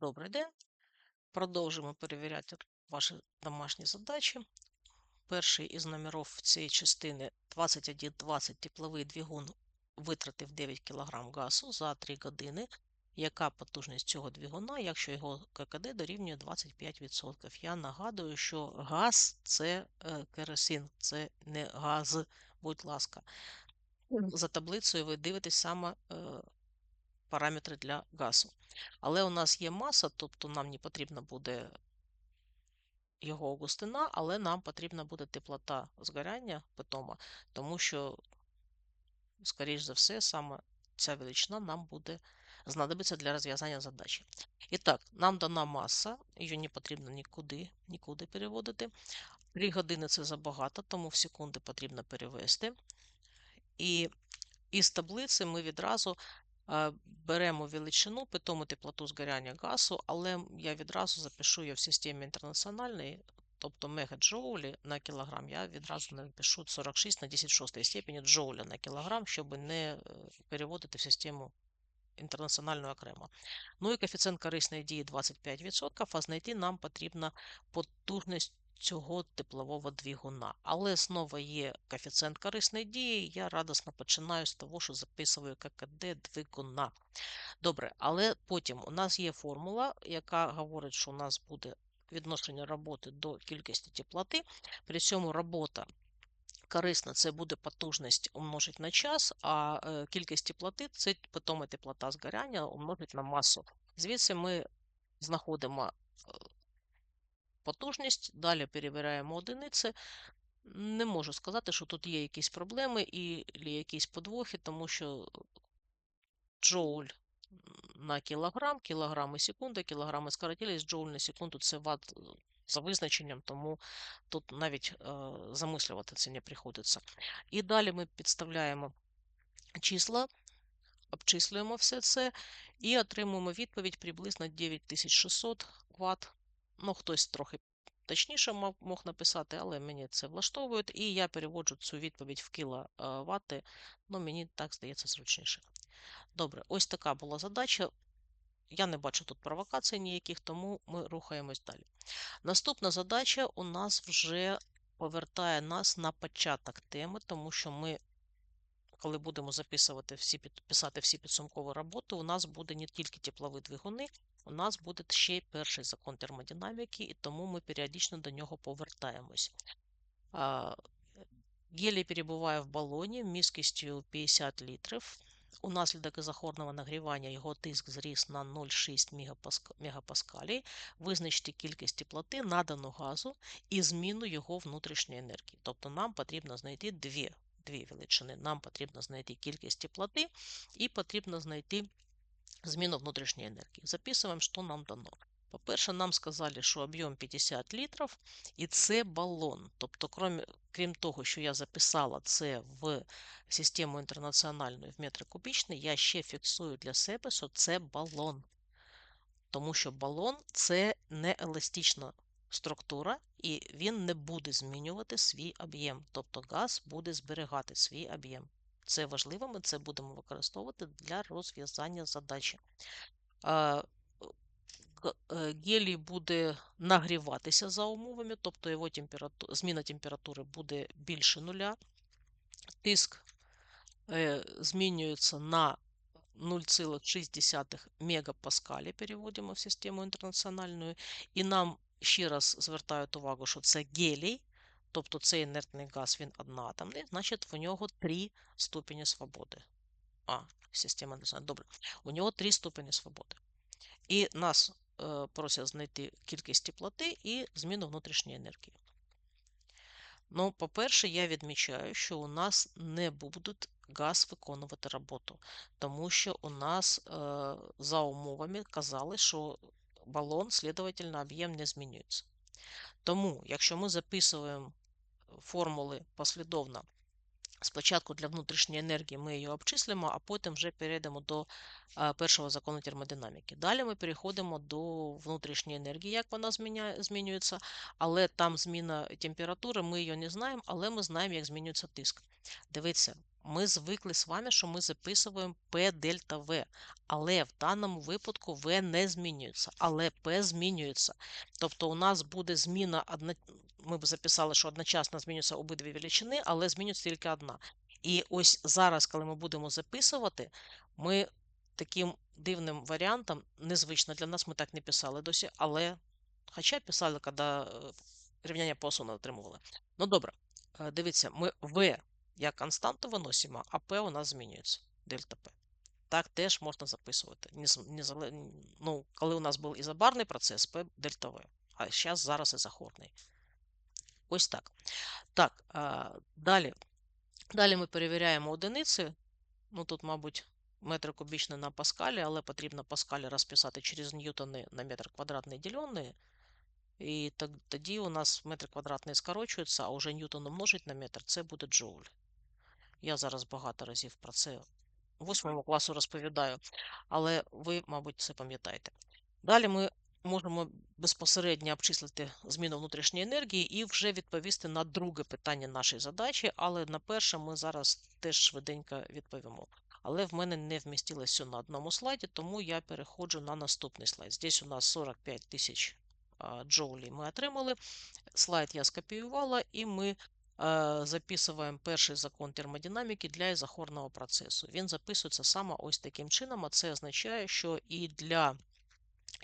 Добрий день. Продовжимо перевіряти ваші домашні задачі. Перший із номерів цієї частини 2120 тепловий двигун витратив 9 кг газу за 3 години. Яка потужність цього двигуна, якщо його ККД дорівнює 25%? Я нагадую, що газ це е, керосин, це не газ, будь ласка. За таблицею ви дивитесь саме е, параметри для газу. Але у нас є маса, тобто нам не потрібна буде його густина, але нам потрібна буде теплота згоряння питома, тому що, скоріш за все, саме ця величина нам буде знадобиться для розв'язання задачі. І так, нам дана маса, її не потрібно нікуди, нікуди переводити. 3 години це забагато, тому в секунди потрібно перевести. І із таблиці ми відразу беремо величину, питому теплоту згоряння газу, але я відразу запишу її в системі інтернаціональної, тобто мегаджоулі на кілограм, я відразу напишу 46 на 10 шостої степені джоуля на кілограм, щоб не е, переводити в систему інтернаціональну окремо. Ну і коефіцієнт корисної дії 25%, а знайти нам потрібна потужність цього теплового двигуна. Але знову є коефіцієнт корисної дії. Я радосно починаю з того, що записую ККД двигуна. Добре, але потім у нас є формула, яка говорить, що у нас буде відношення роботи до кількості теплоти. При цьому робота. Корисна це буде потужність умножити на час, а е, кількість теплоти це питома теплота згоряння умножити на масу. Звідси ми знаходимо потужність, далі перевіряємо одиниці. Не можу сказати, що тут є якісь проблеми і якісь подвохи, тому що джоуль на кілограм, кілограми секунди, кілограми скоротілість, джоуль на секунду це ватт за визначенням, тому тут навіть е, замислювати це не приходиться. І далі ми підставляємо числа, обчислюємо все це і отримуємо відповідь приблизно 9600 Вт. Ну, хтось трохи точніше мог написати, але мені це влаштовує. І я переводжу цю відповідь в кіловати, ну мені так здається зручніше. Добре, ось така була задача. Я не бачу тут провокацій ніяких, тому ми рухаємось далі. Наступна задача у нас вже повертає нас на початок теми, тому що ми, коли будемо записувати всі, писати всі підсумкові роботи, у нас буде не тільки теплові двигуни, у нас буде ще й перший закон термодинаміки, і тому ми періодично до нього повертаємось. Гелій перебуває в балоні міськістю 50 літрів. Унаслідок ізохорного нагрівання його тиск зріс на 0,6 мегапаскалій. Визначте кількість теплоти надану газу і зміну його внутрішньої енергії. Тобто нам потрібно знайти дві дві величини. Нам потрібно знайти кількість теплоти і потрібно знайти зміну внутрішньої енергії. Записуємо, що нам дано. По-перше, нам сказали, що об'єм 50 літрів, і це балон. Тобто, крім, крім того, що я записала це в систему інтернаціональну в метри кубічні, я ще фіксую для себе, що це балон. Тому що балон це не еластична структура, і він не буде змінювати свій об'єм. Тобто газ буде зберігати свій об'єм. Це важливо, ми це будемо використовувати для розв'язання задачі. Е, гелій буде нагріватися за умовами, тобто його температура, зміна температури буде більше нуля. Тиск е, змінюється на 0,6 мегапаскалі, переводимо в систему інтернаціональну. І нам ще раз звертають увагу, що це гелій, тобто цей інертний газ він одноатомний, значить в нього три ступені свободи. А, система добре. У нього три ступені свободи. І нас Е, просять знайти кількість теплоти і зміну внутрішньої енергії. Ну, по-перше, я відмічаю, що у нас не буде газ виконувати роботу, тому що у нас е, за умовами казали, що балон, слідовательно, об'єм не змінюється. Тому, якщо ми записуємо формули послідовно Спочатку для внутрішньої енергії ми її обчислимо, а потім вже перейдемо до першого закону термодинаміки. Далі ми переходимо до внутрішньої енергії, як вона змінюється, але там зміна температури, ми її не знаємо, але ми знаємо, як змінюється тиск. Дивіться, ми звикли з вами, що ми записуємо P дельта V, але в даному випадку V не змінюється, але P змінюється. Тобто у нас буде зміна, ми б записали, що одночасно змінюються обидві величини, але змінюється тільки одна. І ось зараз, коли ми будемо записувати, ми таким дивним варіантом, незвично для нас, ми так не писали досі, але хоча писали, коли рівняння по осу не отримували. Ну добре, е, дивіться, ми V як константу виносимо, а P у нас змінюється. Дельта P. Так теж можна записувати. Ну, коли у нас був ізобарний процес, P дельта V. А зараз зараз ізохорний. Ось так. Так, далі. Далі ми перевіряємо одиниці. Ну, тут, мабуть, метри кубічні на паскалі, але потрібно паскалі розписати через ньютони на метр квадратний ділений. І тоді у нас метр квадратний скорочується, а вже ньютон умножить на метр, це буде джоуль. Я зараз багато разів про це восьмому класу розповідаю, але ви, мабуть, це пам'ятаєте. Далі ми можемо безпосередньо обчислити зміну внутрішньої енергії і вже відповісти на друге питання нашої задачі, але на перше ми зараз теж швиденько відповімо. Але в мене не вмістилось все на одному слайді, тому я переходжу на наступний слайд. Здесь у нас 45 тисяч а, джоулей ми отримали. Слайд я скопіювала, і ми записуємо перший закон термодинаміки для ізохорного процесу. Він записується саме ось таким чином, а це означає, що і для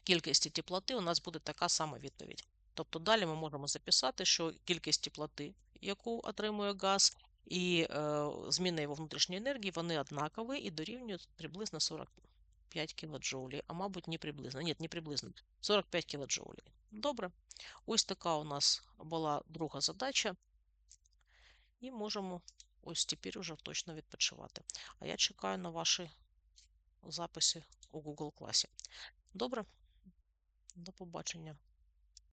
кількості теплоти у нас буде така сама відповідь. Тобто далі ми можемо записати, що кількість теплоти, яку отримує газ, і е, зміна його внутрішньої енергії, вони однакові і дорівнюють приблизно 45 кДж. А мабуть, не приблизно. Ні, не приблизно. 45 кДж. Добре. Ось така у нас була друга задача. І можемо ось тепер уже точно відпочивати. А я чекаю на ваші записи у Google класі. Добре, до побачення.